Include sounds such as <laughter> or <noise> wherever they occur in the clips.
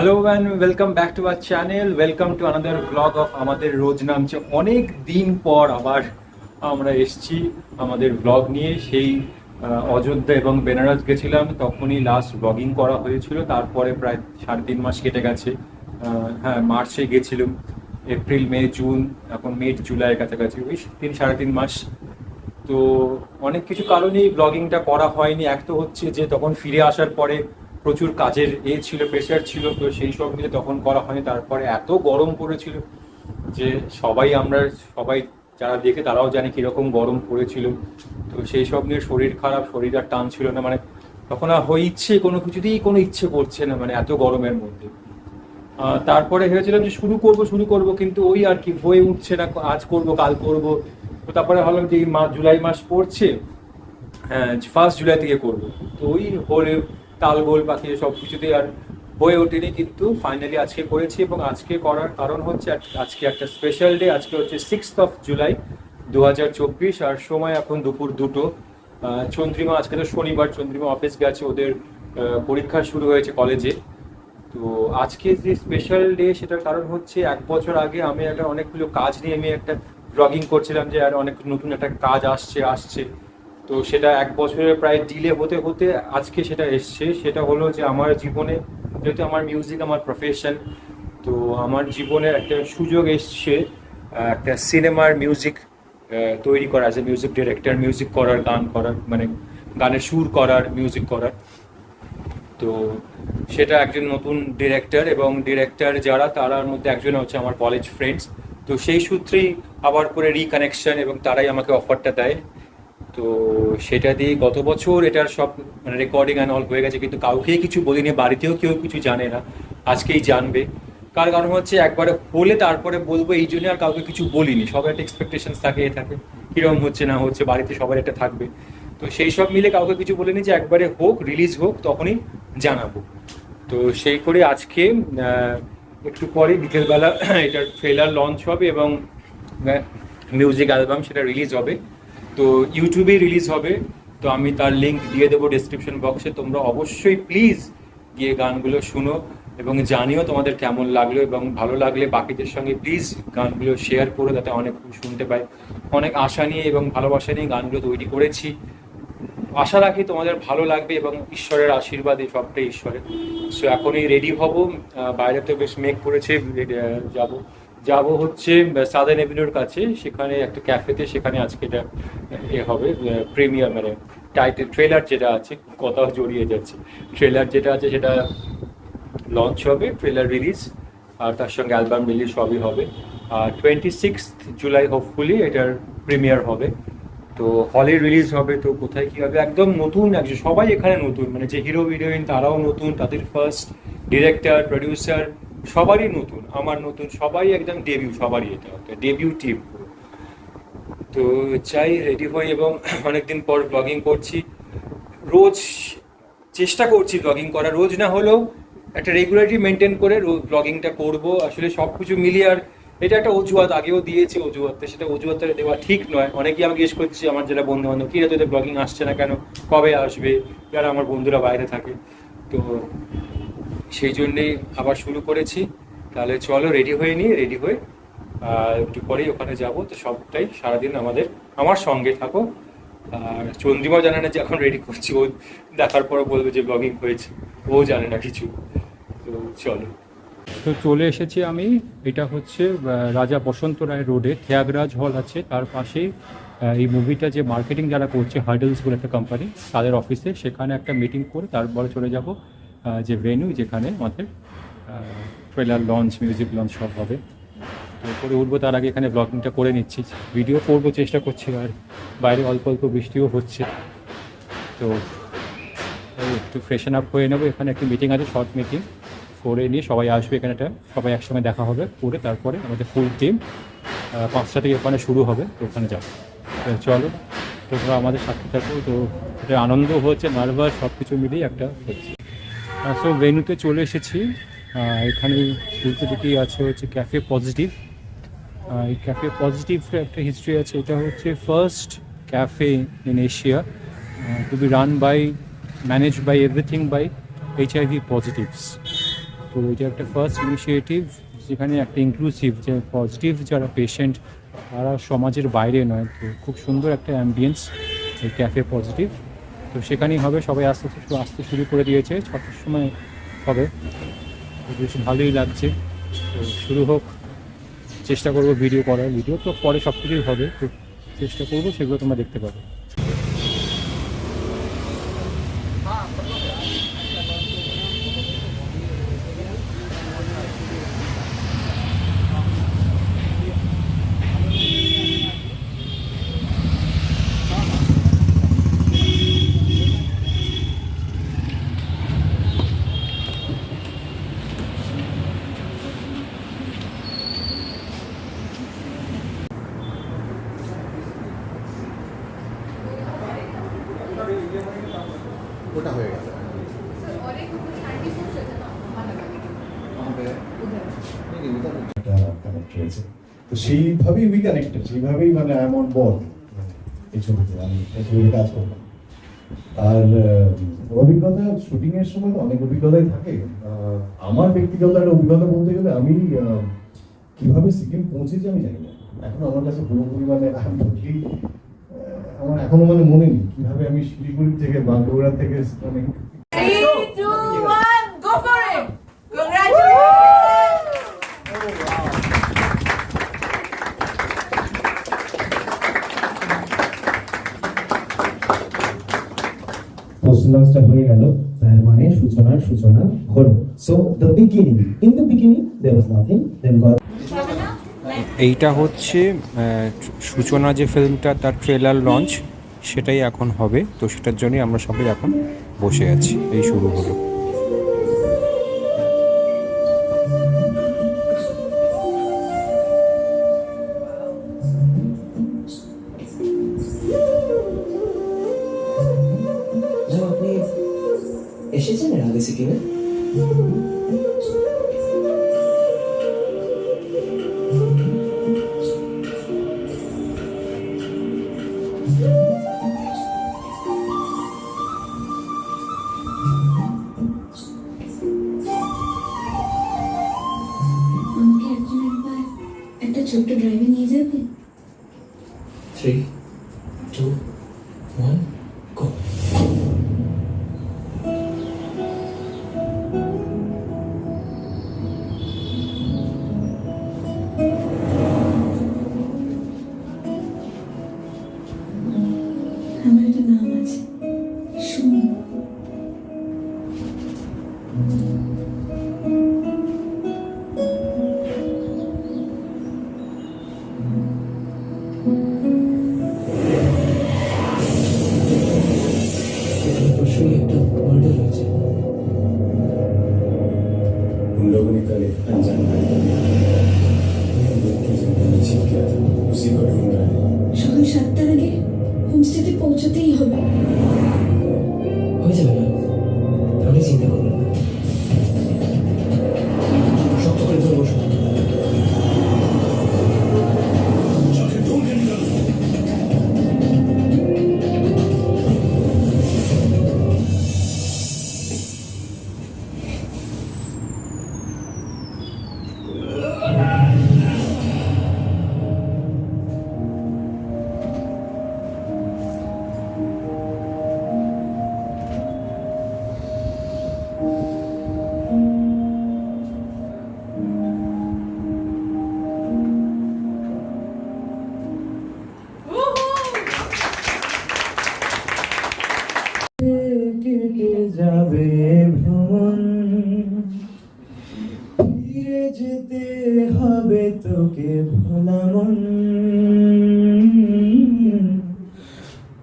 Hello and welcome back to our channel welcome to another vlog of আমাদের রোজ নামছে অনেক দিন পর আবার আমরা এসছি আমাদের ব্লগ নিয়ে। সেই অযোধ্যা এবং বেনারস গেছিলাম, তখনই লাস্ট ব্লগিং করা হয়েছিল। তারপরে প্রায় সাড়ে তিন মাস কেটে গেছে। হ্যাঁ মার্চে গেছিলাম। এপ্রিল, মে, জুন, এখন মে জুলাইয়ের কাছাকাছি ওই তিন, সাড়ে তিন মাস। তো অনেক কিছু কারণেই ব্লগিংটা করা হয়নি। এক তো হচ্ছে যে তখন ফিরে আসার পরে প্রচুর কাজের এ ছিল প্রেশার ছিল, তো সেই সব মিলে তখন করা হয়নি। তারপরে এত গরম পড়েছিল যে সবাই আমরা, সবাই যারা দেখে তারাও জানে কীরকম গরম পড়েছিল। তো সেই সব নিয়ে শরীর খারাপ, শরীর আর টান ছিল না। মানে তখন আর হয়ে ইচ্ছে, কোনো কিছুতেই কোনো ইচ্ছে করছে না মানে এত গরমের মধ্যে। তারপরে ভেবেছিলাম যে শুরু করব শুরু করব, কিন্তু ওই আর কি হয়ে উঠছে না, আজ করব, কাল করব। তো তারপরে ভাবলাম যে এই মাস জুলাই মাস পড়ছে হ্যাঁ ফার্স্ট জুলাই থেকে করব। তো ওই হলে তালগোল পাখি সব কিছুতেই আর হয়ে ওঠেনি, কিন্তু ফাইনালি আজকে করেছি এবং আজকে করার কারণ হচ্ছে আজকে একটা স্পেশাল ডে আজকে হচ্ছে সিক্সথ অফ জুলাই দু হাজার চব্বিশ, আর সময় এখন দুপুর দুটো। চন্দ্রিমা, আজকে তো শনিবার, চন্দ্রিমা অফিস গেছে, ওদের পরীক্ষা শুরু হয়েছে কলেজে তো আজকে যে স্পেশাল ডে সেটার কারণ হচ্ছে এক বছর আগে আমি একটা অনেকগুলো কাজ নিয়ে আমি একটা ব্লগিং করছিলাম যে আর অনেক নতুন একটা কাজ আসছে আসছে। তো সেটা এক বছরের প্রায় ডিলে হতে হতে আজকে সেটা এসছে। সেটা হলো যে আমার জীবনে, যেহেতু আমার মিউজিক আমার প্রফেশন তো আমার জীবনে একটা সুযোগ এসছে, একটা সিনেমার মিউজিক তৈরি করা আছে মিউজিক ডিরেক্টর মিউজিক করার, গান করার মানে গানের সুর করার মিউজিক করার। তো সেটা একজন নতুন ডিরেক্টর এবং ডিরেক্টর যারা, তারার মধ্যে একজন হচ্ছে আমার কলেজ ফ্রেন্ডস তো সেই সূত্রেই আবার করে রিকানেকশন এবং তারাই আমাকে অফারটা দেয়। তো সেটা দিয়ে গত বছর এটার সব মানে রেকর্ডিং অ্যান্ড অল হয়ে গেছে, কিন্তু কাউকেই কিছু বলিনি, বাড়িতেও কেউ কিছু জানে না, আজকেই জানবে। কার কারণ হচ্ছে, একবারে হলে তারপরে বলব, এই জন্য আর কাউকে কিছু বলিনি সবার একটা এক্সপেকটেশন থাকে, এ থাকে কীরকম হচ্ছে, না হচ্ছে, বাড়িতে সবার একটা থাকবে। তো সেই সব মিলে কাউকে কিছু বলিনি যে একবারে হোক রিলিজ হোক, তখনই জানাব। তো সেই করে আজকে একটু পরে বিকেলবেলা এটার ট্রেলার লঞ্চ হবে এবং মিউজিক অ্যালবাম সেটা রিলিজ হবে। তো ইউটিউবে রিলিজ হবে। তো আমি তার লিঙ্ক দিয়ে দেবো ডিসক্রিপশন বক্সে তোমরা অবশ্যই প্লিজ গিয়ে গানগুলো শুনো এবং জানিও তোমাদের কেমন লাগল এবং ভালো লাগলে বাকিদের সঙ্গে প্লিজ গানগুলো শেয়ার করো যাতে অনেক শুনতে পাই। অনেক আশা নিয়ে এবং ভালোবাসা নিয়ে গানগুলো তৈরি করেছি। আশা রাখি তোমাদের ভালো লাগবে এবং ঈশ্বরের আশীর্বাদ এই সবটাই ঈশ্বরের। সো এখনই রেডি হব। বাইরে তো বেশ মেঘ করেছে যাব। যাব হচ্ছে সাদার্ন এভিনিউর কাছে। সেখানে একটা ক্যাফেতে সেখানে আজকে এটা এ হবে প্রিমিয়ার মানে টাইটেল ট্রেলার যেটা আছে কথা জড়িয়ে যাচ্ছে। ট্রেলার যেটা আছে, সেটা লঞ্চ হবে ট্রেলার রিলিজ আর তার সঙ্গে অ্যালবাম রিলিজ সবই হবে। আর টোয়েন্টি সিক্স জুলাই হোপফুলি এটার প্রিমিয়ার হবে। তো হলে রিলিজ হবে, তো কোথায় কি হবে? একদম নতুন, একজন, সবাই এখানে নতুন। মানে যে হিরো হিরোইন তারাও নতুন, তাদের ফার্স্ট ডিরেক্টর প্রডিউসার সবারই নতুন, আমার নতুন, সবাই একদম ডেবিউ সবারই এটা ডেবিউ টিম তো চাই রেডি হই এবং <clears throat> অনেকদিন পর ব্লগিং করছি। রোজ চেষ্টা করছি ব্লগিং করা রোজ না হলেও একটা রেগুলারিটি মেনটেন করে রোজ ব্লগিংটা করব। আসলে সব কিছু মিলিয়ে আর এটা একটা অজুহাত, আগেও দিয়েছে অজুহাতে সেটা অজুহাতটা দেওয়া ঠিক নয়। অনেকেই আমাকে জিজ্ঞেস করছি, আমার যারা বন্ধু বান্ধব কিরা তোদের ব্লগিং আসছে না কেন? কবে আসবে? যারা আমার বন্ধুরা বাইরে থাকে। তো সেই জন্যেই আবার শুরু করেছি। তাহলে চলো রেডি হয়ে নিই রেডি হয়ে একটু পরেই ওখানে যাব। তো সবটাই সারাদিন আমাদের, আমার সঙ্গে থাকো। আর চন্দ্রিমা জানে না যে এখন রেডি করছি। ও দেখার পর বলবে যে ব্লগিং হয়েছে। ও জানে না কিছু। তো চলো। তো চলে এসেছি আমি। এটা হচ্ছে রাজা বসন্ত রায় রোডে থিয়াগরাজ হল আছে। তার পাশেই এই মুভিটা যে মার্কেটিং যারা করছে হার্ডলস বলে একটা কোম্পানি তাদের অফিসে সেখানে একটা মিটিং করে তারপরে চলে যাব। যে ভেন্যু যেখানে আমাদের ট্রেলার লঞ্চ মিউজিক লঞ্চ সব হবে। তো করে উঠবো তার আগে এখানে ব্লগিংটা করে নিচ্ছি। ভিডিও করব, চেষ্টা করছি আর বাইরে অল্প অল্প বৃষ্টিও হচ্ছে। তো একটু ফ্রেশন আপ হয়ে নেব। এখানে একটি মিটিং আছে শর্ট মিটিং করে নিয়ে সবাই আসবে এখানে একটা, সবাই একসঙ্গে দেখা হবে। করে তারপরে আমাদের ফুল টিম পাঁচটা থেকে ওখানে শুরু হবে, তো ওখানে যাব। চলো, তোমরা আমাদের সাথে থাকো। তো এটা আনন্দ হচ্ছে নার্ভাস সব কিছু মিলিয়ে একটা হচ্ছে। সো ভেনুতে চলে এসেছি। এখানে উল্টো দিকেই আছে হচ্ছে ক্যাফে পজিটিভ এই ক্যাফে পজিটিভ একটা হিস্ট্রি আছে। এটা হচ্ছে first cafe in Asia to be run by manage by everything by H I V positives তো এটা একটা ফার্স্ট ইনিশিয়েটিভ যেখানে একটা ইনক্লুসিভ যে পজিটিভ যারা পেশেন্ট তারা সমাজের বাইরে নয়। তো খুব সুন্দর একটা অ্যাম্বিয়েন্স এই ক্যাফে পজিটিভ তো সেখানেই হবে। সবাই আস্তে আস্তে আসতে শুরু করে দিয়েছে। ছটার সময় হবে। বেশ ভালোই লাগছে। তো শুরু হোক। চেষ্টা করব ভিডিও করার। ভিডিও তো পরে সব কিছুই হবে। তো চেষ্টা করব সেগুলো তোমরা দেখতে পাবে। তো সেইভাবেই উই কানেক্টেড সেইভাবেই মানে আই এম অন বোর্ড এই ছবিতে, আমি এই ছবিতে কাজ করলাম আর অভিজ্ঞতা শুটিং এর সময় অনেক অভিজ্ঞতাই থাকে। আমার ব্যক্তিগত একটা অভিজ্ঞতা বলতে গেলে আমি কীভাবে সিকিম পৌঁছেছি আমি জানি না। এখন আমার কাছে পুরোপুরি মানে আমি আমার এখনও মানে মনে নেই কীভাবে আমি শিলিগুড়ি থেকে বাঁকুড়া থেকে মানে পোস্টলান্সটা হয়ে গেল। তার মানে সূচনার সূচনা হলো। So the beginning in the beginning there was nothing then God এইটা হচ্ছে সূচনা যে ফিল্মটা, তার ট্রেলার লঞ্চ সেটাই এখন হবে। তো সেটার জন্যই আমরা সবাই এখন বসে আছি। এই শুরু হলো। সিকিমে ছোট্ট ড্রাইভে নিয়ে যাবে? থ্রি টু ওয়ান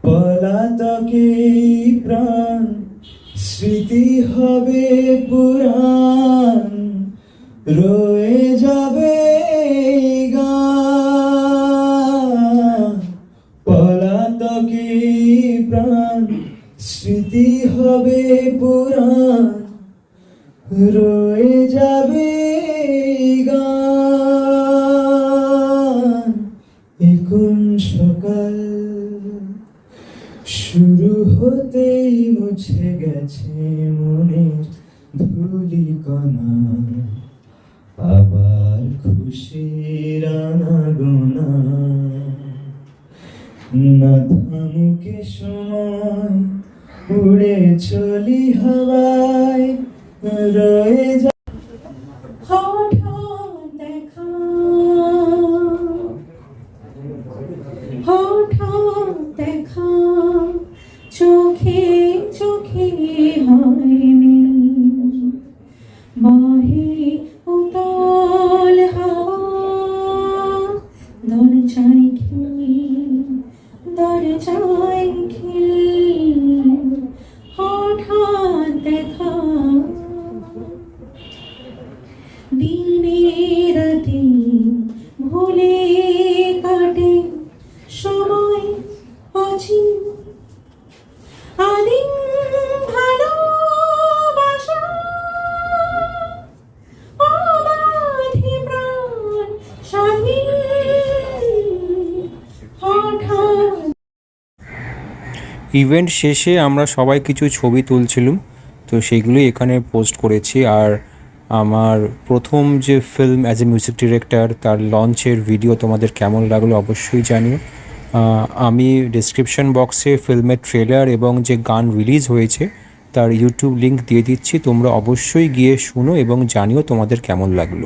পলাতকে প্রাণ, স্মৃতি হবে পুরাণ, রয়ে যাবে পলাতকে প্রাণ, স্মৃতি হবে পুরাণ, রয়ে যাবে গান। হতেই মুছে গেছে মনে ধুলি কণা আবার খুশি রানা গোনা না থামুকে সময়, উড়ে চলি হাওয়ায়, রয়ে ইভেন্ট শেষে আমরা সবাই কিছু ছবি তুলছিলাম, তো সেইগুলোই এখানে পোস্ট করেছি। আর আমার প্রথম যে film as a music director তার লঞ্চের ভিডিও তোমাদের কেমন লাগল অবশ্যই জানিও। আমি ডিসক্রিপশন বক্সে ফিল্মের ট্রেলার এবং যে গান রিলিজ হয়েছে, তার ইউটিউব লিঙ্ক দিয়ে দিচ্ছি। তোমরা অবশ্যই গিয়ে শুনো এবং জানিও তোমাদের কেমন লাগল।